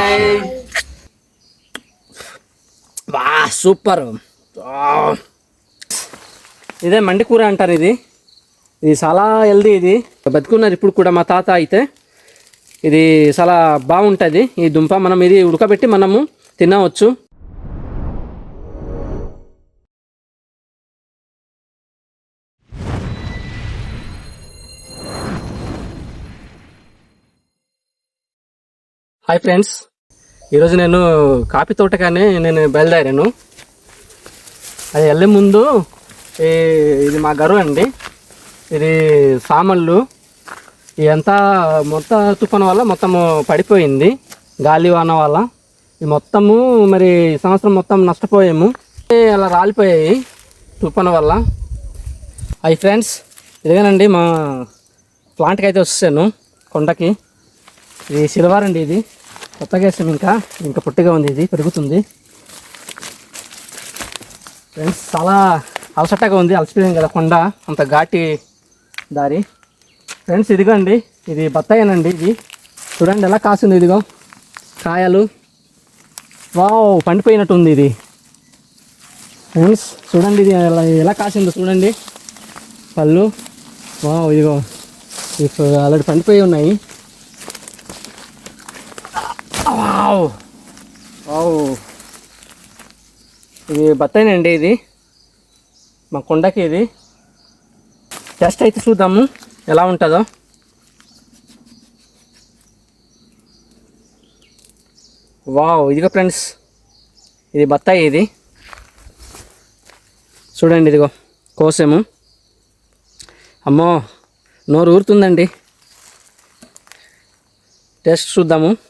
Bye బా super ఇదే మండి కూర అంటారు ఇది. ఇది చాలా హెల్దీ ఇది. బతుకున్నారు ఇప్పుడు కూడా మా తాత అయితే. ఇది చాలా బాగుంటుంది. ఈ దుంప మనం ఇది ఉడకబెట్టి మనము తినవచ్చు. హాయ్ ఫ్రెండ్స్ ఈరోజు నేను కాఫీ తోటగానే నేను బయలుదేరాను. అది వెళ్ళే ముందు ఈ ఇది మా గరు అండి. ఇది సామళ్ళు. ఇదంతా మొత్తం తుఫాను వల్ల మొత్తము పడిపోయింది. గాలి వాన వల్ల. ఈ మొత్తము మరి ఈ సంవత్సరం మొత్తం నష్టపోయాము. అలా రాలిపోయాయి తుఫాను వల్ల. అవి ఫ్రెండ్స్ ఇదిగానండి మా ప్లాంట్కి అయితే వస్తాను కొండకి. ఇది సిల్వర్ అండి ఇది. కొత్తగా వేసాం ఇంకా. ఇంకా పుట్టిగా ఉంది ఇది పెరుగుతుంది. ఫ్రెండ్స్ చాలా అలసటగా ఉంది అలసిపోయింది కదా కొండ అంత ఘాటి దారి. ఫ్రెండ్స్ ఇదిగోండి ఇది బత్తాయేనండి ఇది. చూడండి ఎలా కాసింది ఇదిగో. కాయలు. వావ్ పండిపోయినట్టుంది ఇది. ఫ్రెండ్స్ చూడండి ఇది ఎలా ఎలా కాసిందో చూడండి. పళ్ళు. వావ్ ఇదిగో. ఇప్పుడు ఆల్రెడీ పండిపోయి ఉన్నాయి. వావ్. వావ్. ఇది బత్తాయినండి ఇది? మా కొండకి ఇది. టెస్ట్ అయితే చూద్దాము ఎలా ఉంటుందో. వావ్ ఇదిగో ఫ్రెండ్స్ ఇది బత్తాయి ఇది. చూడండి ఇదిగో కోసము. అమ్మో నోరు ఊరుతుందండి. టేస్ట్ చూద్దాము.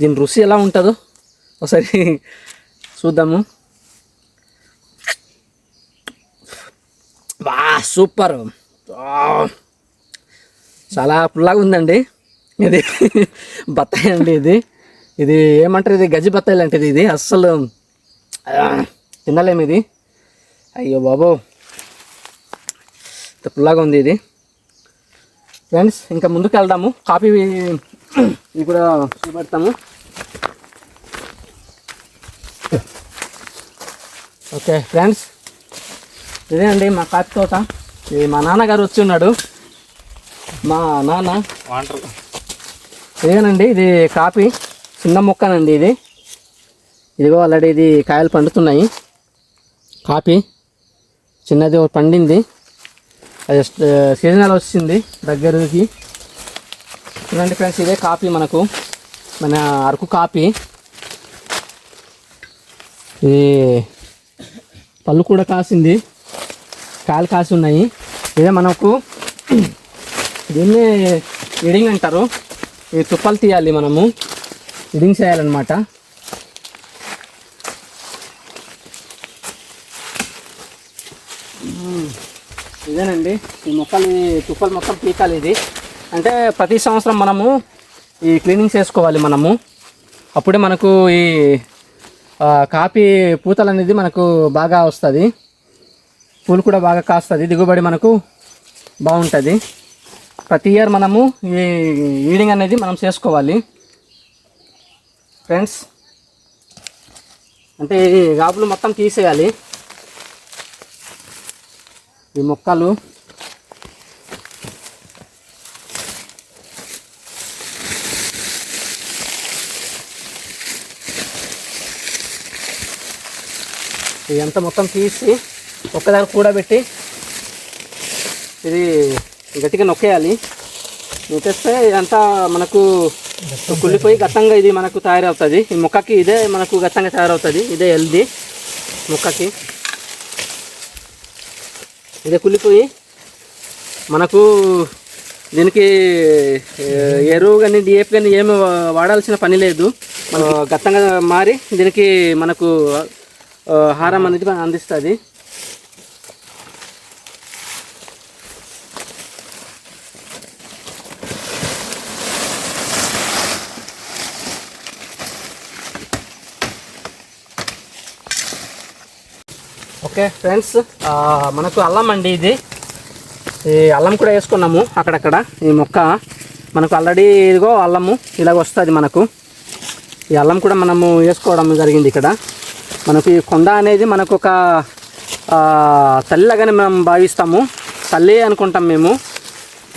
దీని రుచి ఎలా ఉంటుందో ఒకసారి చూద్దాము. బా సూపర్. చాలా పుల్లగా ఉందండి. ఇది బత్తాయి అండి ఇది. ఇది ఏమంటారు ఇది? గజ్జి బత్తాయి లాంటిది ఇది. అస్సలు తినలేము ఇది. అయ్యో బాబో. పుల్లగా ఉంది ఇది. ఫ్రెండ్స్ ఇంకా ముందుకు వెళ్దాము. కాఫీ ఇవి కూడా చూపెడతాము. ఓకే ఫ్రెండ్స్ ఇదే అండి మా కాఫీ తోట. ఇది మా నాన్నగారు వచ్చి ఉన్నాడు. మా నాన్న. వాంటర్. ఇదేనండి ఇది కాఫీ. చిన్న మొక్కనండి ఇది. ఇదిగో ఆల్రెడీ ఇది కాయలు పండుతున్నాయి. కాఫీ. చిన్నది పండింది. అది సీజనల్ వచ్చింది దగ్గరికి. చూడండి ఫ్రెండ్స్ ఇదే కాపీ మనకు. మన అరకు కాపీ. ఇది పళ్ళు కూడా కాసింది. కాయలు కాసి ఉన్నాయి. ఇదే మనకు దీన్ని ఇడింగ్ అంటారు. ఈ తుప్పలు తీయాలి మనము. ఇడింగ్ చేయాలన్నమాట. ఇదేనండి. ఈ మొక్కలు ఈ తుప్పలు మొత్తం పీకాలి ఇది. అంటే ప్రతి సంవత్సరం మనము ఈ క్లీనింగ్ చేసుకోవాలి మనము. అప్పుడే మనకు ఈ కాపీ పూతలు అనేది మనకు బాగా వస్తుంది. పూలు కూడా బాగా కాస్తుంది. దిగుబడి మనకు బాగుంటుంది. ప్రతి ఇయర్ మనము ఈ ఈడింగ్ అనేది మనం చేసుకోవాలి. ఫ్రెండ్స్ అంటే ఈ గాబులు మొత్తం తీసేయాలి. ఈ మొక్కలు ఇదంతా మొత్తం తీసి ఒక్కదాని కూడబెట్టి ఇది గట్టిగా నొక్కేయాలి. నొక్కేస్తే ఇదంతా మనకు కుళ్ళిపోయి గతంగా ఇది మనకు తయారవుతుంది. ఈ మొక్కకి ఇదే మనకు గతంగా తయారవుతుంది. ఇదే హెల్దీ మొక్కకి. ఇదే కుళ్ళిపోయి మనకు దీనికి ఎరువు కానీ డిఏపి కానీ ఏమి వాడాల్సిన పని లేదు. మనం గతంగా మారి దీనికి మనకు హారం అనేది మనం అందిస్తుంది. ఓకే ఫ్రెండ్స్ మనకు అల్లం అండి ఇది. ఈ అల్లం కూడా వేసుకున్నాము అక్కడక్కడ ఈ మొక్క. మనకు ఆల్రెడీ ఇదిగో అల్లము ఇలాగ వస్తుంది మనకు. ఈ అల్లం కూడా మనము వేసుకోవడం జరిగింది ఇక్కడ. మనకు ఈ కొండ అనేది మనకు ఒక తల్లిలాగానే మనం భావిస్తాము. తల్లి అనుకుంటాం మేము.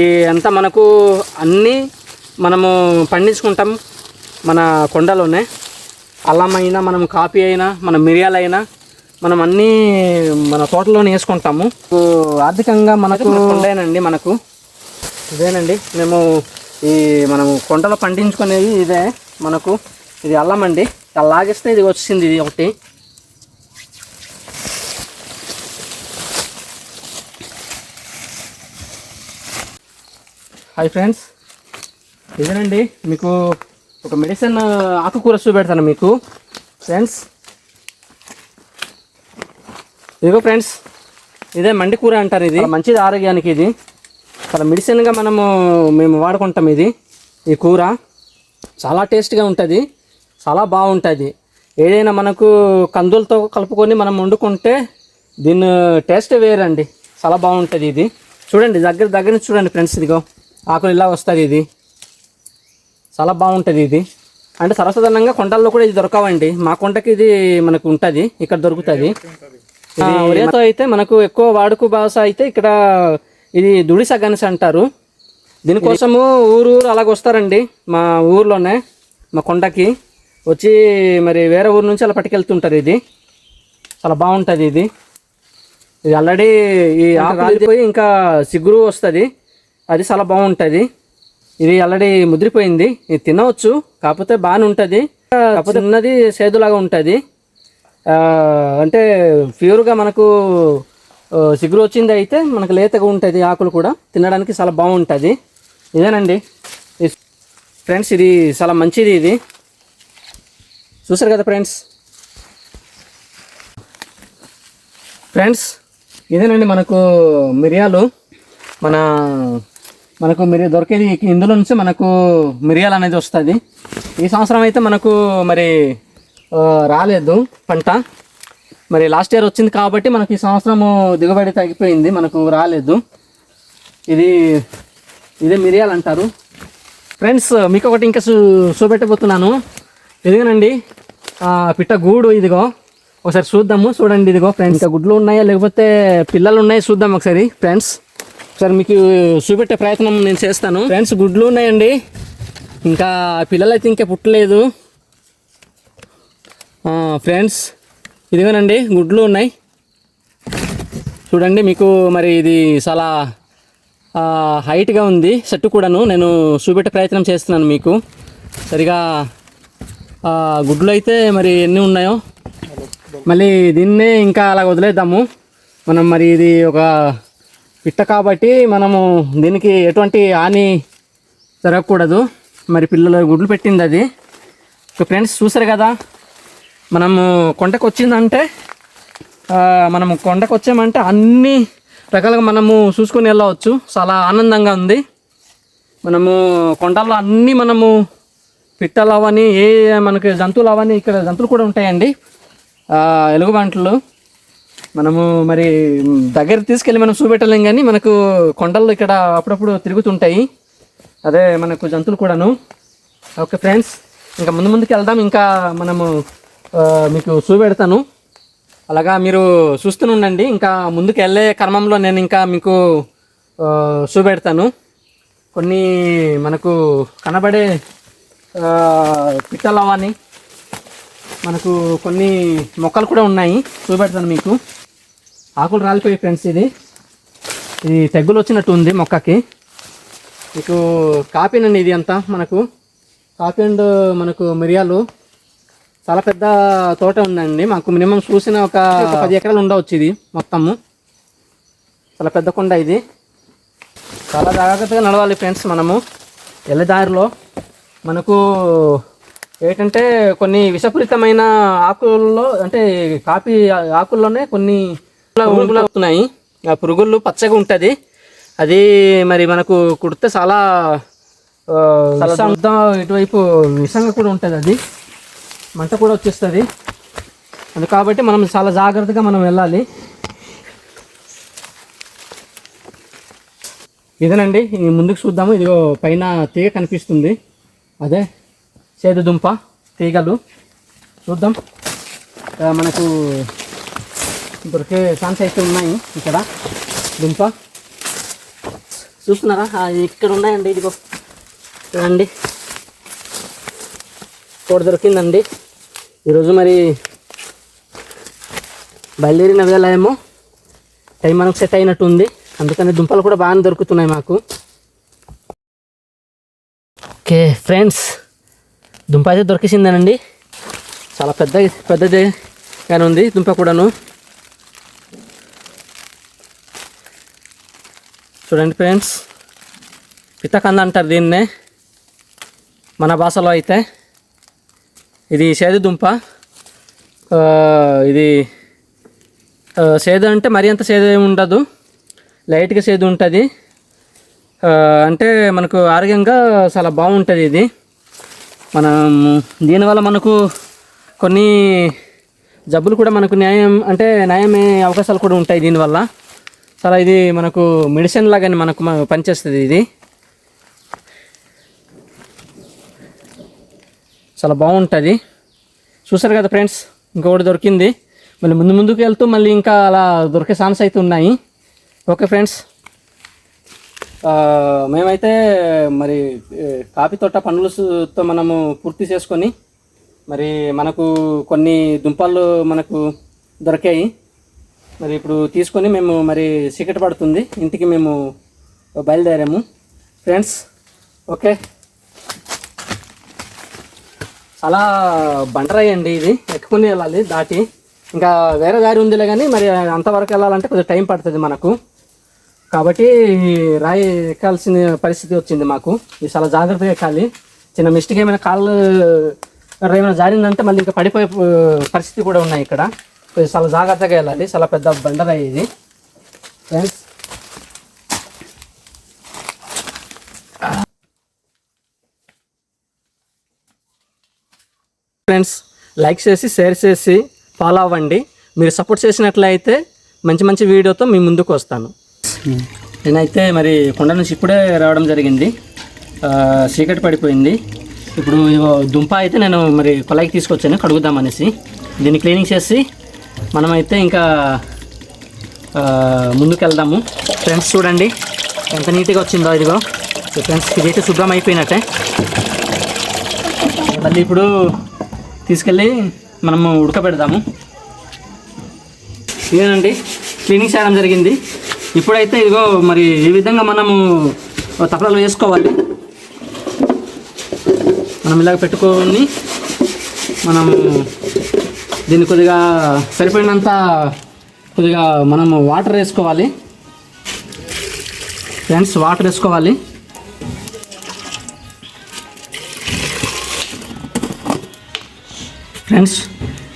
ఈ అంతా మనకు అన్నీ మనము పండించుకుంటాం మన కొండలోనే. అల్లం అయినా మనం కాఫీ అయినా మన మిరియాలైనా మనం అన్నీ మన తోటలోనే వేసుకుంటాము. ఆర్థికంగా మనకు కొండేనండి మనకు. ఇదేనండి. మేము ఈ మనము కొండలో పండించుకునేది ఇదే మనకు. ఇది అల్లం అండి. లాగేస్తే ఇది వచ్చింది ఇది ఒకటి. Hi friends. ఇదేనండి మీకు ఒక మెడిసిన్ ఆకుకూర చూపెడతాను మీకు. ఫ్రెండ్స్ ఇదిగో ఫ్రెండ్స్ ఇదే మండి కూర అంటారు ఇది. మంచిది ఆరోగ్యానికి ఇది. చాలా మెడిసిన్గా మనము మేము వాడుకుంటాం ఇది ఈ కూర. చాలా టేస్ట్గా ఉంటుంది. చాలా బాగుంటుంది. ఏదైనా మనకు కందులతో కలుపుకొని మనం వండుకుంటే దీని టేస్ట్ వేరండి. చాలా బాగుంటుంది ఇది. చూడండి దగ్గర దగ్గర నుంచి చూడండి ఫ్రెండ్స్ ఇదిగో. ఆకులు ఇలా వస్తుంది ఇది. చాలా బాగుంటుంది ఇది. అంటే సర్వసాధారణంగా కొండల్లో కూడా ఇది దొరకవండి. మా కొండకి ఇది మనకు ఉంటుంది. ఇక్కడ దొరుకుతుంది. ఒరేతో అయితే మనకు ఎక్కువ వాడుక భాష అయితే ఇక్కడ ఇది దుడి సగన్స్ అంటారు. దీనికోసము ఊరు ఊరు అలాగ వస్తారండి మా ఊర్లోనే మా కొండకి. వచ్చి మరి వేరే ఊరు నుంచి అలా పట్టుకెళ్తుంటారు ఇది. చాలా బాగుంటుంది ఇది. ఇది ఆల్రెడీ ఈ ఆకు రాలిపోయి ఇంకా సిగురు వస్తుంది. అది చాలా బాగుంటుంది. ఇది ఆల్రెడీ ముదిరిపోయింది. ఇది తినవచ్చు కాకపోతే బాగానే ఉంటుంది. కాకపోతే ఉన్నది సేదులాగా ఉంటుంది. అంటే ప్యూర్గా మనకు సిగురు వచ్చింది అయితే మనకు లేతగా ఉంటుంది ఆకులు కూడా. తినడానికి చాలా బాగుంటుంది. ఇదేనండి. ఫ్రెండ్స్ ఇది చాలా మంచిది ఇది. చూసారు కదా ఫ్రెండ్స్? ఫ్రెండ్స్ ఇదేనండి మనకు మిరియాలు. మన మనకు మిరి దొరికేది ఇందులో నుంచి మనకు మిరియాలు అనేది వస్తుంది. ఈ సంవత్సరం అయితే మనకు మరి రాలేదు పంట. మరి లాస్ట్ ఇయర్ వచ్చింది కాబట్టి మనకు ఈ సంవత్సరము దిగుబడి తగ్గిపోయింది మనకు రాలేదు. ఇది ఇదే మిరియాలు అంటారు. ఫ్రెండ్స్ మీకు ఒకటి ఇంకా చూ చూపెట్టబోతున్నాను. ఇదిగోనండి పిట్ట గూడు ఇదిగో. ఒకసారి చూద్దాము చూడండి ఇదిగో ఫ్రెండ్స్. ఇంకా గుడ్లు ఉన్నాయా లేకపోతే పిల్లలు ఉన్నాయా చూద్దాం ఒకసారి ఫ్రెండ్స్. ఒకసారి మీకు చూపెట్టే ప్రయత్నం నేను చేస్తాను. ఫ్రెండ్స్ గుడ్లు ఉన్నాయండి. ఇంకా పిల్లలు అయితే ఇంకా పుట్టలేదు. ఫ్రెండ్స్ ఇదిగోనండి గుడ్లు ఉన్నాయి. చూడండి మీకు మరి ఇది చాలా హైట్గా ఉంది. చెట్టు కూడాను నేను చూపెట్టే ప్రయత్నం చేస్తున్నాను మీకు. సరిగా గుడ్లు అయితే మరి ఎన్ని ఉన్నాయో? మళ్ళీ దీన్నే ఇంకా అలా వదిలేద్దాము. మనం మరి ఇది ఒక పిట్ట కాబట్టి మనము దీనికి ఎటువంటి హాని జరగకూడదు. మరి పిల్లల గుడ్లు పెట్టింది అది. సో ఫ్రెండ్స్ చూసారు కదా? మనము కొండకు వచ్చిందంటే మనము కొండకు వచ్చామంటే అన్ని రకాలుగా మనము చూసుకొని వెళ్ళవచ్చు. చాలా ఆనందంగా ఉంది. మనము కొండల్లో అన్నీ మనము పిట్టలు అవని ఏ మనకి జంతువులు అవని ఇక్కడ జంతువులు కూడా ఉంటాయండి. ఎలుగుబంట్లు మనము మరి దగ్గర తీసుకెళ్ళి మనం చూపెట్టలేం కానీ మనకు కొండల్లో ఇక్కడ అప్పుడప్పుడు తిరుగుతుంటాయి. అదే మనకు జంతువులు కూడాను. ఓకే ఫ్రెండ్స్ ఇంకా ముందు ముందుకు వెళ్దాం. ఇంకా మనము మీకు చూపెడతాను అలాగా మీరు చూస్తూనే ఉండండి. ఇంకా ముందుకు వెళ్ళే క్రమంలో నేను ఇంకా మీకు చూపెడతాను కొన్ని మనకు కనబడే పిట్టలు పిట్టలవని మనకు కొన్ని మొక్కలు కూడా ఉన్నాయి. చూపెడతాను మీకు. ఆకులు రాలిపోయి ఫ్రెండ్స్ ఇది. ఇది తెగ్గులు వచ్చినట్టు ఉంది మొక్కకి. మీకు కాపీనండి ఇది అంతా మనకు. కాపీ అండ్ మనకు మిరియాలు. చాలా పెద్ద తోట ఉందండి. మాకు మినిమం చూసిన ఒక పది ఎకరాలు ఉండవచ్చు ఇది మొత్తము. చాలా పెద్ద కొండ ఇది. చాలా జాగ్రత్తగా నడవాలి ఫ్రెండ్స్ మనము. ఎల్లదారిలో మనకు ఏంటంటే కొన్ని విషపూరితమైన ఆకుల్లో అంటే కాఫీ ఆకుల్లోనే కొన్ని పురుగులు అవుతున్నాయి ఆ పురుగులు పచ్చగా ఉంటుంది. అది మరి మనకు కుడితే చాలా ఇటువైపు విషంగా కూడా ఉంటుంది అది. మంట కూడా వచ్చేస్తుంది. అది కాబట్టి మనం చాలా జాగ్రత్తగా మనం వెళ్ళాలి. ఇదేనండి ముందుకు చూద్దాము. ఇదిగో పైన తీగ కనిపిస్తుంది. అదే చేదు దుంప తీగలు. చూద్దాం. మనకు దొరికే ఛాన్స్ అయితే ఉన్నాయి ఇక్కడ. దుంప. చూస్తున్నారా? ఇక్కడ ఉన్నాయండి ఇదిగో. చూడండి కోడ దొరికిందండి. ఈరోజు మరి బయలుదేరిన వేళ ఏమో టైం మనకు సెట్ అయినట్టు ఉంది అందుకని దుంపలు కూడా బాగానే దొరుకుతున్నాయి మాకు. ఓకే ఫ్రెండ్స్ దుంప అయితే దొరికేసిందేనండి. చాలా పెద్ద పెద్దదిగానే ఉంది దుంప కూడాను. చూడండి ఫ్రెండ్స్ పితకంద అంటారు దీన్నే మన భాషలో అయితే. ఇది సేదు దుంప. ఇది సేదు అంటే మరీ అంత సేదు ఏమి ఉండదు. లైట్గా సేదు ఉంటుంది. అంటే మనకు ఆరోగ్యంగా చాలా బాగుంటుంది ఇది. మనం దీనివల్ల మనకు కొన్ని జబ్బులు కూడా మనకు న్యాయం అంటే న్యాయమే అవకాశాలు కూడా ఉంటాయి దీనివల్ల. చాలా ఇది మనకు మెడిసిన్ లాగానే మనకు పనిచేస్తుంది ఇది. చాలా బాగుంటుంది. చూసారు కదా ఫ్రెండ్స్ ఇంకొకటి దొరికింది. మళ్ళీ ముందు ముందుకు వెళ్తూ మళ్ళీ ఇంకా అలా దొరికే ఛాన్స్ అయితే ఉన్నాయి. Okay friends. మేమైతే మరి కాఫీ తోట పనులతో మనము పూర్తి చేసుకొని మరి మనకు కొన్ని దుంపలు మనకు దొరికాయి. మరి ఇప్పుడు తీసుకొని మేము మరి చీకటి పడుతుంది. ఇంటికి మేము బయలుదేరాము. Friends okay. చాలా బండరాయి అండి ఇది. ఎక్కుకుని వెళ్ళాలి దాటి. ఇంకా వేరే దారి ఉందిలే కానీ మరి అంతవరకు వెళ్ళాలంటే కొంచెం టైం పడుతుంది మనకు. కాబట్టి రాయి ఎక్కాల్సిన పరిస్థితి వచ్చింది మాకు. ఇది చాలా జాగ్రత్తగా ఎక్కాలి. చిన్న మిస్టేక్ ఏమైనా కాళ్ళు ఏమైనా జారిందంటే మళ్ళీ ఇంకా పడిపోయే పరిస్థితి కూడా ఉన్నాయి ఇక్కడ. కొంచెం చాలా జాగ్రత్తగా వెళ్ళాలి. చాలా పెద్ద బండరాయి ఇది. ఫ్రెండ్స్ ఫ్రెండ్స్ లైక్ చేసి షేర్ చేసి ఫాలో అవ్వండి. మీరు సపోర్ట్ చేసినట్లయితే మంచి మంచి వీడియోతో మీ ముందుకు వస్తాను. నేనైతే మరి కొండ నుంచి ఇప్పుడే రావడం జరిగింది. చీకటి పడిపోయింది. ఇప్పుడు దుంప అయితే నేను మరి కొలాయికి తీసుకొచ్చాను. కడుగుదామనేసి దీన్ని క్లీనింగ్ చేసి మనమైతే ఇంకా ముందుకెళ్దాము. ఫ్రెండ్స్ చూడండి ఎంత నీట్గా వచ్చిందో ఇదిగో. ఫ్రెండ్స్ ఇదైతే శుభ్రం అయిపోయినట్టే. మళ్ళీ ఇప్పుడు తీసుకెళ్ళి మనము ఉడకబెడదాము. ఇదేనండి క్లీనింగ్ చేయడం జరిగింది. ఇప్పుడైతే ఇదిగో మరి ఈ విధంగా మనము తపలలో వేసుకోవాలి. మనం ఇలాగ పెట్టుకొని మనము దీన్ని కొద్దిగా సరిపడినంత కొద్దిగా మనము వాటర్ వేసుకోవాలి. ఫ్రెండ్స్ వాటర్ వేసుకోవాలి. ఫ్రెండ్స్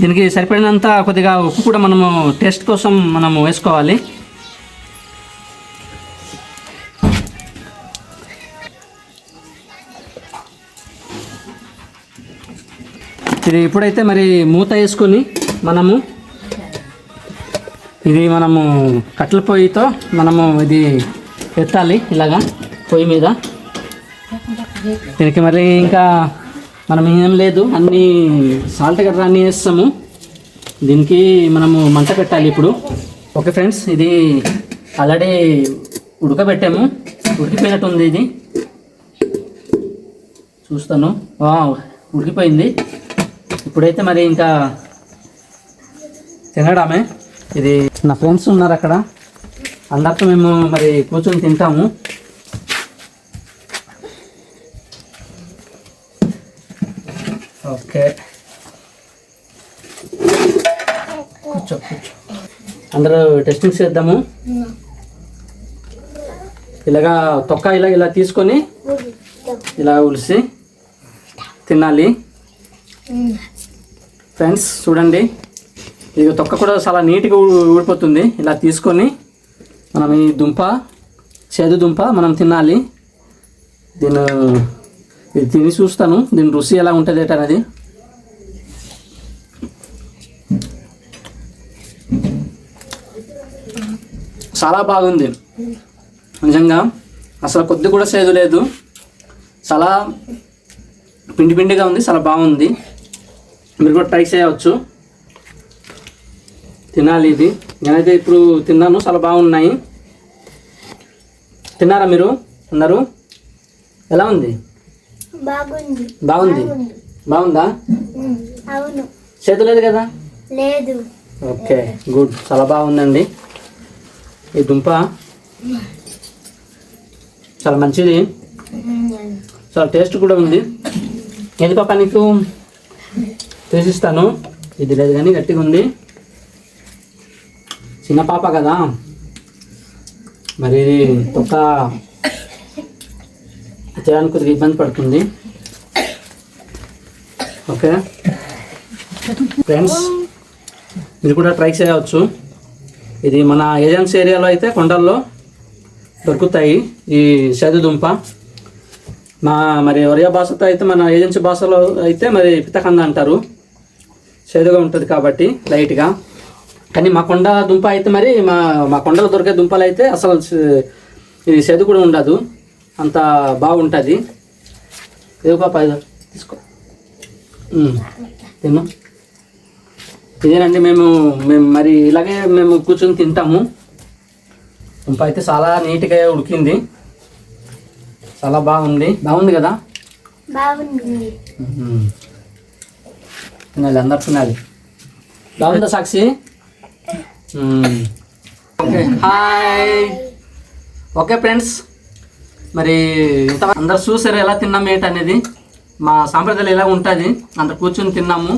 దీనికి సరిపడినంత కొద్దిగా ఉప్పు కూడా మనము టేస్ట్ కోసం మనము వేసుకోవాలి. ఇది ఇప్పుడైతే మరి మూత వేసుకొని మనము ఇది మనము కట్టెల పొయ్యితో మనము ఇది ఎత్తాలి ఇలాగా పొయ్యి మీద. దీనికి మరి ఇంకా మనం ఏం లేదు అన్నీ సాల్ట్ గడ్డ అన్నీ వేస్తాము. దీనికి మనము మంట పెట్టాలి ఇప్పుడు. ఓకే ఫ్రెండ్స్ ఇది ఆల్రెడీ ఉడకబెట్టాము. ఉడికిపోయినట్టు ఉంది ఇది. చూస్తాను. ఉడికిపోయింది. ఇప్పుడైతే మరి ఇంకా తినడమే. ఇది నా ఫ్రెండ్స్ ఉన్నారు అక్కడ. అందరితో మేము మరి కూర్చొని తింటాము. ఓకే. కూర్చో కూర్చో. అందరూ టెస్టింగ్ చేద్దాము. ఇలాగా తొక్క ఇలా ఇలా తీసుకొని ఇలా ఉలిసి తినాలి. ఫ్రెండ్స్ చూడండి. ఇది తొక్క కూడా చాలా నీట్గా ఊడిపోతుంది. ఇలా తీసుకొని మనం ఈ దుంప చేదు దుంప మనం తినాలి. దీని ఇది తిని చూస్తాను. దీని రుచి ఎలా ఉంటుంది అనేది. చాలా బాగుంది. నిజంగా అసలు కొద్ది కూడా సేదు లేదు. చాలా పిండి పిండిగా ఉంది చాలా బాగుంది. మీరు కూడా ట్రై చేయవచ్చు. తినాలి ఇది. నేనైతే ఇప్పుడు తిన్నాను చాలా బాగున్నాయి. తిన్నారా మీరు? అన్నారు ఎలా ఉంది? బాగుంది. బాగుంది? బాగుందా. అవును. చేతి లేదు కదా? లేదు. Okay good. చాలా బాగుందండి. ఈ దుంప చాలా మంచిది. చాలా టేస్ట్ కూడా ఉంది. పాప నీకు? చేసిస్తాను. ఇది లేదు కానీ గట్టిగా ఉంది. చిన్న పాప కదా. మరి ఇది ఒక చేయడానికి కొద్దిగా ఇబ్బంది పడుతుంది. ఓకే. ఫ్రెండ్స్ మీరు కూడా ట్రై చేయవచ్చు. ఇది మన ఏజెన్సీ ఏరియాలో అయితే కొండల్లో దొరుకుతాయి ఈ దుంప. మా మరి ఒరియా భాషతో అయితే మన ఏజెన్సీ భాషలో అయితే మరి పితకంద అంటారు. చేదుగా ఉంటుంది కాబట్టి లైట్గా. కానీ మా కొండ దుంప అయితే మరి మా మా కొండలో దొరికే దుంపలు అయితే అసలు ఇది చేదు కూడా ఉండదు. అంత బాగుంటుంది. ఏదో పాప ఇదో తీసుకో. తిను. ఇదేనండి మేము మేము మరి ఇలాగే మేము కూర్చొని తింటాము. దుంప అయితే చాలా నీట్గా ఉడికింది. చాలా బాగుంది. బాగుంది కదా? బాగుంది. మ్మ్. తినాలి అందరు తినాలి. బాగుందా Sakshi? Okay hi. Okay friends మరి ఇంత అందరు చూసారు ఎలా తిన్నాం ఏంటి అనేది? మా సాంప్రదాయాలు ఎలా ఉంటుంది అందరు కూర్చొని తిన్నాము.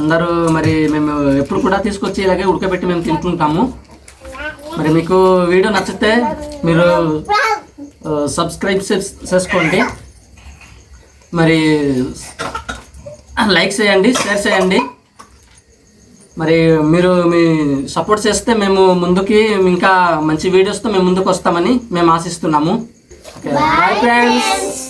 అందరూ మరి మేము ఎప్పుడు కూడా తీసుకొచ్చి ఇలాగే ఉడకబెట్టి మేము తింటుంటాము. మరి మీకు వీడియో నచ్చితే మీరు సబ్స్క్రైబ్ చేసుకోండి. మరి లైక్ చేయండి షేర్ చేయండి. మరి మీరు మీ సపోర్ట్ చేస్తే మేము ముందుకి ఇంకా మంచి వీడియోస్తో మేము ముందుకు వస్తామని మేము ఆశిస్తున్నాము. Okay bye friends